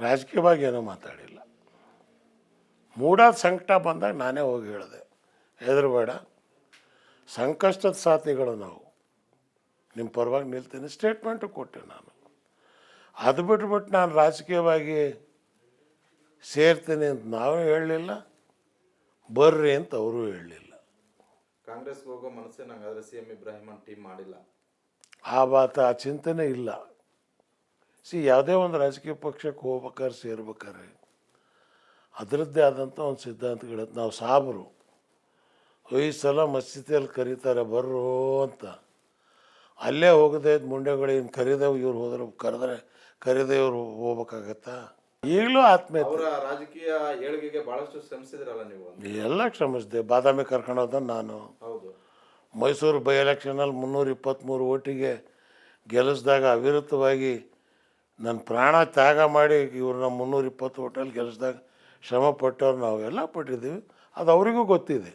ರಾಜಕೀಯವಾಗಿ ಏನೂ ಮಾತಾಡಿಲ್ಲ. ಮೂಡಾದ ಸಂಕಟ ಬಂದಾಗ ನಾನೇ ಹೋಗಿ ಹೇಳಿದೆ ಹೆದರಬೇಡ ಸಂಕಷ್ಟದ ಸಾಥಿಗಳು ನಾವು. ನಿಮ್ಮ ಪರವಾಗಿ ನಿಲ್ತೀನಿ. ಸ್ಟೇಟ್ಮೆಂಟು ಕೊಟ್ಟೆ ನಾನು. ಅದು ಬಿಟ್ಬಿಟ್ಟು ನಾನು ರಾಜಕೀಯವಾಗಿ ಸೇರ್ತೀನಿ ಅಂತ ನಾವೇ ಹೇಳಲಿಲ್ಲ ಬರ್ರಿ ಅಂತ ಅವರು ಹೇಳಲಿಲ್ಲ. ಕಾಂಗ್ರೆಸ್ಗೆ ಹೋಗೋ ಮನಸ್ಸೇ ನಂಗಾದ್ರೆ ಸಿ ಎಂ ಇಬ್ರಾಹಿಮ್ ಟೀಮ್ ಮಾಡಿಲ್ಲ. ಆ ಬಾತ ಆ ಚಿಂತನೆ ಇಲ್ಲ. ಸಿ ಯಾವುದೇ ಒಂದು ರಾಜಕೀಯ ಪಕ್ಷಕ್ಕೆ ಹೋಗ್ಬೇಕಾದ್ರೆ ಸೇರ್ಬೇಕಾದ್ರೆ ಅದರದ್ದೇ ಆದಂಥ ಒಂದು ಸಿದ್ಧಾಂತಗಳಿತ್ತು ನಾವು ಸಾಬರು ಐದು ಸಲ ಮಸ್ಜಿದಲ್ಲಿ ಕರೀತಾರೆ ಬರ್ರೋ ಅಂತ. ಅಲ್ಲೇ ಹೋಗದೆ ಮುಂಡೆಗಳು ಏನು ಕರೀದೆ ಇವ್ರು ಹೋದ್ರೆ ಕರೆದ್ರೆ ಕರೀದೆ ಇವ್ರು ಹೋಗ್ಬೇಕಾಗತ್ತಾ? ಈಗಲೂ ಆತ್ಮೀಯತೆ ರಾಜಕೀಯ ಏಳಿಗೆಗೆ ಬಹಳಷ್ಟು ಶ್ರಮಿಸಿದ್ರಲ್ಲ ನೀವು ಎಲ್ಲ ಶ್ರಮಿಸಿದೆ ಬಾದಾಮಿ ಕರ್ಕೊಂಡು ಹೋದ ನಾನು. ಹೌದು. ಮೈಸೂರು ಬೈ ಎಲೆಕ್ಷನಲ್ಲಿ ಮುನ್ನೂರ ಇಪ್ಪತ್ತ್ಮೂರು ಓಟಿಗೆ ಗೆಲ್ಲಿಸಿದಾಗ ಅವಿರತವಾಗಿ ನನ್ನ ಪ್ರಾಣ ತ್ಯಾಗ ಮಾಡಿ ಇವ್ರನ್ನ ಮುನ್ನೂರ ಇಪ್ಪತ್ತು ಹೋಟೆಲ್ ಕೆಲಸದಾಗ ಶ್ರಮ ಪಟ್ಟವ್ರು ನಾವೆಲ್ಲ ಪಟ್ಟಿದ್ದೀವಿ. ಅದು ಅವರಿಗೂ ಗೊತ್ತಿದೆ.